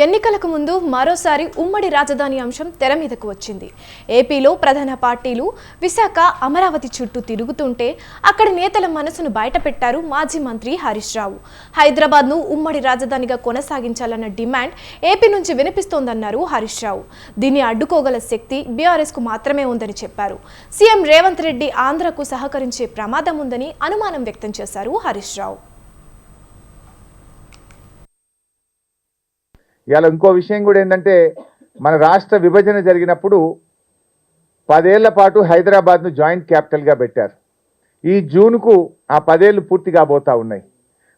ఎన్నికలకు ముందు మరోసారి ఉమ్మడి రాజధాని అంశం తెర మీదకు వచ్చింది. ఏపీలో ప్రధాన పార్టీలు విశాఖ అమరావతి చుట్టూ తిరుగుతుంటే అక్కడి నేతల మనసును బయటపెట్టారు మాజీ మంత్రి హరీష్ రావు. హైదరాబాద్ను ఉమ్మడి రాజధానిగా కొనసాగించాలన్న డిమాండ్ ఏపీ నుంచి వినిపిస్తోందన్నారు హరీష్ రావు. దీన్ని అడ్డుకోగల శక్తి బీఆర్ఎస్కు మాత్రమే ఉందని చెప్పారు. సీఎం రేవంత్ రెడ్డి ఆంధ్రకు సహకరించే ప్రమాదం ఉందని అనుమానం వ్యక్తం చేశారు హరీష్ రావు. ఇవాళ ఇంకో విషయం కూడా ఏంటంటే మన రాష్ట్ర విభజన జరిగినప్పుడు పదేళ్ళ పాటు హైదరాబాద్ను జాయింట్ క్యాపిటల్గా పెట్టారు. ఈ జూన్కు ఆ పదేళ్ళు పూర్తి కాబోతా ఉన్నాయి.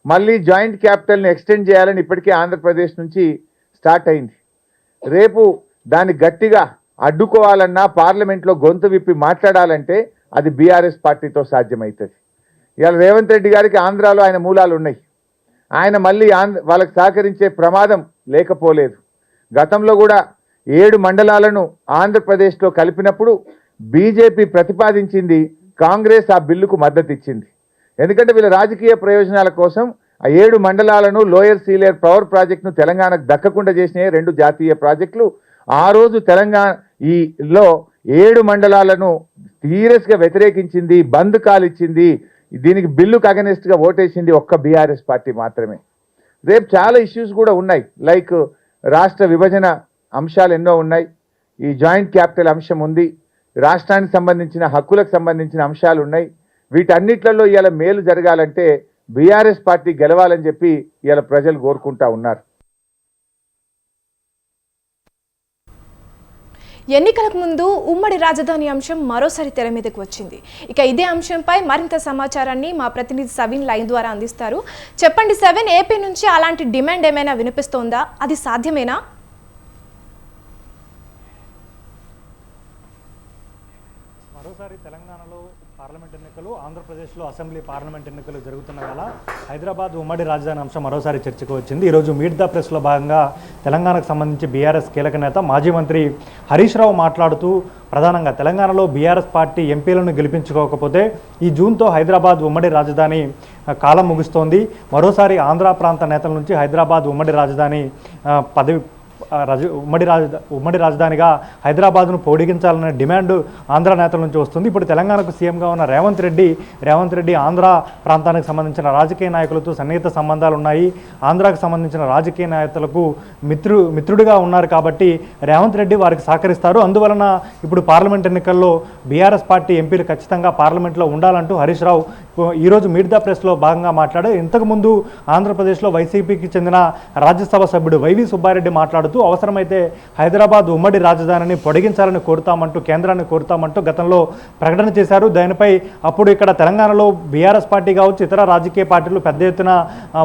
మళ్ళీ జాయింట్ క్యాపిటల్ని ఎక్స్టెండ్ చేయాలని ఇప్పటికే ఆంధ్రప్రదేశ్ నుంచి స్టార్ట్ అయింది. రేపు దాన్ని గట్టిగా అడ్డుకోవాలన్నా పార్లమెంట్లో గొంతు విప్పి మాట్లాడాలంటే అది బీఆర్ఎస్ పార్టీతో సాధ్యమవుతుంది ఇవాళ రేవంత్ రెడ్డి గారికి ఆంధ్రాలో ఆయన మూలాలు ఉన్నాయి ఆయన మళ్ళీ ఆంధ్ర వాళ్ళకి సహకరించే ప్రమాదం లేకపోలేదు. గతంలో కూడా ఏడు మండలాలను ఆంధ్రప్రదేశ్లో కలిపినప్పుడు బీజేపీ ప్రతిపాదించింది కాంగ్రెస్ ఆ బిల్లుకు మద్దతు ఇచ్చింది ఎందుకంటే వీళ్ళ రాజకీయ ప్రయోజనాల కోసం ఆ ఏడు మండలాలను లోయర్ సీలేర్ పవర్ ప్రాజెక్టును తెలంగాణకు దక్కకుండా చేసిన రెండు జాతీయ ప్రాజెక్టులు. ఆ రోజు తెలంగాణ ఈ లో ఏడు మండలాలను సీరియస్గా వ్యతిరేకించింది బంద్ కాలిచ్చింది దీనికి బిల్లుకు అగనిస్ట్గా ఓటేసింది ఒక్క బీఆర్ఎస్ పార్టీ మాత్రమే. రేపు చాలా ఇష్యూస్ కూడా ఉన్నాయి. లైక్ రాష్ట్ర విభజన అంశాలు ఎన్నో ఉన్నాయి. ఈ జాయింట్ క్యాపిటల్ అంశం ఉంది. రాష్ట్రానికి సంబంధించిన హక్కులకు సంబంధించిన అంశాలు ఉన్నాయి. వీటన్నిట్లలో ఇవాళ మేలు జరగాలంటే బీఆర్ఎస్ పార్టీ గెలవాలని చెప్పి ఇవాళ ప్రజలు కోరుకుంటా ఉన్నారు. ఎన్నికలకు ముందు ఉమ్మడి రాజధాని అంశం మరోసారి తెర మీదకు వచ్చింది. ఇక ఇదే అంశంపై మరింత సమాచారాన్ని మా ప్రతినిధి సవిన్ లైన్ ద్వారా అందిస్తారు. చెప్పండి సెవెన్ ఏపీ నుంచి అలాంటి డిమాండ్ ఏమైనా వినిపిస్తోందా? అది సాధ్యమేనా? మరోసారి తెలంగాణ పార్లమెంట్ ఎన్నికలు ఆంధ్రప్రదేశ్లో అసెంబ్లీ పార్లమెంట్ ఎన్నికలు జరుగుతున్న వేళ హైదరాబాద్ ఉమ్మడి రాజధాని అంశం మరోసారి చర్చకు వచ్చింది. ఈరోజు మీట్ ద ప్రెస్లో భాగంగా తెలంగాణకు సంబంధించి బీఆర్ఎస్ కీలక నేత మాజీ మంత్రి హరీష్ రావు మాట్లాడుతూ ప్రధానంగా తెలంగాణలో బీఆర్ఎస్ పార్టీ ఎంపీలను గెలిపించుకోకపోతే ఈ జూన్తో హైదరాబాద్ ఉమ్మడి రాజధాని కాలం ముగుస్తోంది. మరోసారి ఆంధ్ర ప్రాంత నేతల నుంచి హైదరాబాద్ ఉమ్మడి రాజధాని పదవి రాజ ఉమ్మడి రాజ ఉమ్మడి రాజధానిగా హైదరాబాద్ను పొడిగించాలనే డిమాండ్ ఆంధ్ర నేతల నుంచి వస్తుంది. ఇప్పుడు తెలంగాణకు సీఎంగా ఉన్న రేవంత్ రెడ్డి రేవంత్ రెడ్డి ఆంధ్ర ప్రాంతానికి సంబంధించిన రాజకీయ నాయకులతో సన్నిహిత సంబంధాలు ఉన్నాయి. ఆంధ్రాకు సంబంధించిన రాజకీయ నాయకులకు మిత్రు మిత్రుడిగా ఉన్నారు కాబట్టి రేవంత్ రెడ్డి వారికి సహకరిస్తారు. అందువలన ఇప్పుడు పార్లమెంట్ ఎన్నికల్లో బీఆర్ఎస్ పార్టీ ఎంపీలు ఖచ్చితంగా పార్లమెంట్లో ఉండాలంటూ హరీష్ రావు ఈరోజు మీట్ ద ప్రెస్లో భాగంగా మాట్లాడారు ఇంతకుముందు ఆంధ్రప్రదేశ్లో వైసీపీకి చెందిన రాజ్యసభ సభ్యుడు వైవి సుబ్బారెడ్డి మాట్లాడుతూ అవసరమైతే హైదరాబాద్ ఉమ్మడి రాజధానిని పొడిగించాలని కోరుతామంటూ కేంద్రాన్ని కోరుతామంటూ గతంలో ప్రకటన చేశారు. దానిపై అప్పుడు ఇక్కడ తెలంగాణలో బీఆర్ఎస్ పార్టీ కావచ్చు ఇతర రాజకీయ పార్టీలు పెద్ద ఎత్తున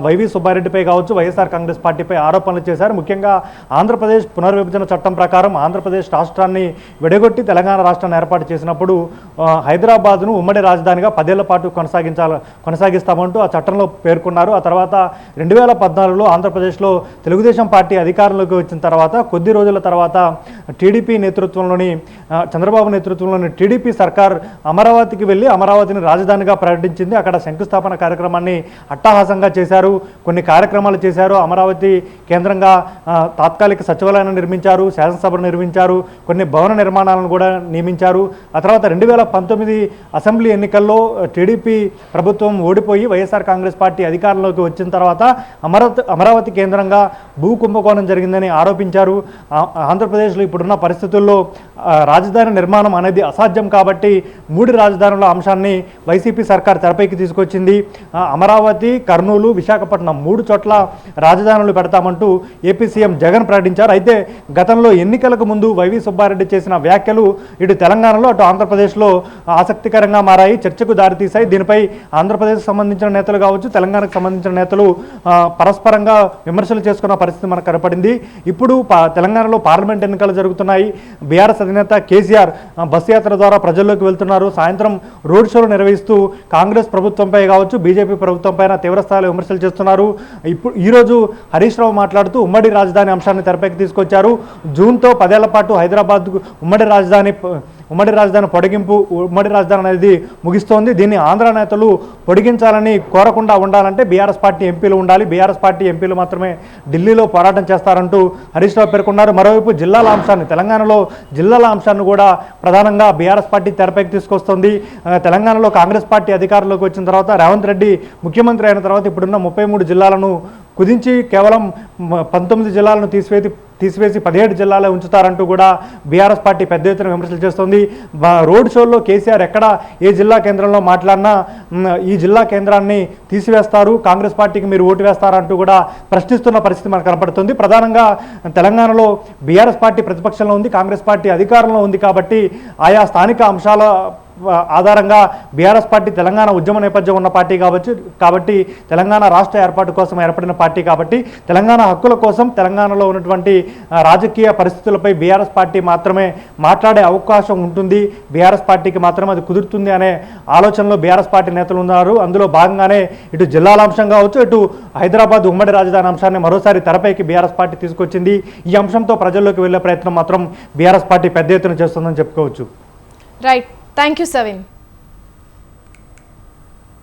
వైవి సుబ్బారెడ్డిపై కావచ్చు వైఎస్ఆర్ కాంగ్రెస్ పార్టీపై ఆరోపణలు చేశారు. ముఖ్యంగా ఆంధ్రప్రదేశ్ పునర్విభజన చట్టం ప్రకారం ఆంధ్రప్రదేశ్ రాష్ట్రాన్ని విడగొట్టి తెలంగాణ రాష్ట్రాన్ని ఏర్పాటు చేసినప్పుడు హైదరాబాద్ను ఉమ్మడి రాజధానిగా పదేళ్ళ పాటు కొనసాగించాల కొనసాగిస్తామంటూ ఆ చట్టంలో పేర్కొన్నారు. ఆ తర్వాత రెండు వేల పద్నాలుగులో ఆంధ్రప్రదేశ్లో తెలుగుదేశం పార్టీ అధికారంలోకి వచ్చిన తర్వాత కొద్ది రోజుల తర్వాత టీడీపీ నేతృత్వంలోని చంద్రబాబు నేతృత్వంలోని టీడీపీ సర్కార్ అమరావతికి వెళ్ళి అమరావతిని రాజధానిగా ప్రకటించింది. అక్కడ శంకుస్థాపన కార్యక్రమాన్ని అట్టహాసంగా చేశారు. కొన్ని కార్యక్రమాలు చేశారు. అమరావతి కేంద్రంగా తాత్కాలిక సచివాలయాన్ని నిర్మించారు శాసనసభను నిర్మించారు కొన్ని భవన నిర్మాణాలను కూడా నియమించారు. ఆ తర్వాత రెండు వేల పంతొమ్మిది అసెంబ్లీ ఎన్నికల్లో టీడీపీ ప్రభుత్వం ఓడిపోయి వైఎస్ఆర్ కాంగ్రెస్ పార్టీ అధికారంలోకి వచ్చిన తర్వాత అమరావతి అమరావతి కేంద్రంగా భూ కుంభకోణం జరిగిందని ఆరోపించారు. ఆంధ్రప్రదేశ్లో ఇప్పుడున్న పరిస్థితుల్లో రాజధాని నిర్మాణం అనేది అసాధ్యం కాబట్టి మూడు రాజధానుల అంశాన్ని వైసీపీ సర్కార్ తెరపైకి తీసుకొచ్చింది. అమరావతి కర్నూలు విశాఖపట్నం మూడు చోట్ల రాజధానులు పెడతామంటూ ఏపీ సీఎం జగన్ ప్రకటించారు. అయితే గతంలో ఎన్నికలకు ముందు వైవి సుబ్బారెడ్డి చేసిన వ్యాఖ్యలు ఇటు తెలంగాణలో అటు ఆంధ్రప్రదేశ్లో ఆసక్తికరంగా మారాయి చర్చకు దారితీశాయి. దీనిపై ఆంధ్రప్రదేశ్కి సంబంధించిన నేతలు కావచ్చు తెలంగాణకు సంబంధించిన నేతలు పరస్పరంగా విమర్శలు చేసుకున్న పరిస్థితి మనకు కనపడింది. ఇప్పుడు తెలంగాణలో పార్లమెంట్ ఎన్నికలు జరుగుతున్నాయి. బీఆర్ఎస్ అధినేత కేసీఆర్ బస్ బస్సు యాత్ర ద్వారా ప్రజల్లోకి వెళ్తున్నారు. సాయంత్రం రోడ్ షోలు నిర్వహిస్తూ కాంగ్రెస్ ప్రభుత్వంపై కావచ్చు బీజేపీ ప్రభుత్వంపైన తీవ్రస్థాయిలో విమర్శలు చేస్తున్నారు. ఇప్పుడు ఈరోజు హరీష్ రావు మాట్లాడుతూ ఉమ్మడి రాజధాని అంశాన్ని తెరపైకి తీసుకొచ్చారు. జూన్తో పదేళ్ళ పాటు హైదరాబాద్ ఉమ్మడి రాజధాని ఉమ్మడి రాజధాని పొడిగింపు ఉమ్మడి రాజధాని అనేది ముగిస్తోంది. దీన్ని ఆంధ్ర నేతలు పొడిగించాలని కోరకుండా ఉండాలంటే బీఆర్ఎస్ పార్టీ ఎంపీలు ఉండాలి. బీఆర్ఎస్ పార్టీ ఎంపీలు మాత్రమే ఢిల్లీలో పోరాటం చేస్తారంటూ హరీష్ రావు పేర్కొన్నారు. మరోవైపు జిల్లాల అంశాన్ని తెలంగాణలో జిల్లాల అంశాన్ని కూడా ప్రధానంగా బీఆర్ఎస్ పార్టీ తెరపైకి తీసుకొస్తుంది. తెలంగాణలో కాంగ్రెస్ పార్టీ అధికారంలోకి వచ్చిన తర్వాత రేవంత్ రెడ్డి ముఖ్యమంత్రి అయిన తర్వాత ఇప్పుడున్న ముప్పై మూడు జిల్లాలను కుదించి కేవలం పంతొమ్మిది జిల్లాలను తీసివేసి తీసివేసి పదిహేడు జిల్లాలో ఉంచుతారంటూ కూడా బీఆర్ఎస్ పార్టీ పెద్ద ఎత్తున విమర్శలు చేస్తోంది. రోడ్ షోల్లో కేసీఆర్ ఎక్కడ ఏ జిల్లా కేంద్రంలో మాట్లాడినా ఈ జిల్లా కేంద్రాన్ని తీసివేస్తారు కాంగ్రెస్ పార్టీకి మీరు ఓటు వేస్తారంటూ కూడా ప్రశ్నిస్తున్న పరిస్థితి మనకు కనపడుతుంది. ప్రధానంగా తెలంగాణలో బీఆర్ఎస్ పార్టీ ప్రతిపక్షంలో ఉంది కాంగ్రెస్ పార్టీ అధికారంలో ఉంది కాబట్టి ఆయా స్థానిక అంశాల ఆధారంగా బీఆర్ఎస్ పార్టీ తెలంగాణ ఉద్యమ నేపథ్యం ఉన్న పార్టీ కావచ్చు కాబట్టి తెలంగాణ రాష్ట్ర ఏర్పాటు కోసం ఏర్పడిన పార్టీ కాబట్టి తెలంగాణ హక్కుల కోసం తెలంగాణలో ఉన్నటువంటి రాజకీయ పరిస్థితులపై బీఆర్ఎస్ పార్టీ మాత్రమే మాట్లాడే అవకాశం ఉంటుంది. బీఆర్ఎస్ పార్టీకి మాత్రమే అది కుదురుతుంది అనే ఆలోచనలో బీఆర్ఎస్ పార్టీ నేతలు ఉన్నారు. అందులో భాగంగానే ఇటు జిల్లాల అంశం కావచ్చు ఇటు హైదరాబాద్ ఉమ్మడి రాజధాని అంశాన్ని మరోసారి తెరపైకి బీఆర్ఎస్ పార్టీ తీసుకొచ్చింది. ఈ అంశంతో ప్రజల్లోకి వెళ్ళే ప్రయత్నం మాత్రం బీఆర్ఎస్ పార్టీ పెద్ద ఎత్తున చేస్తుందని చెప్పుకోవచ్చు. రైట్. Thank you, Savin.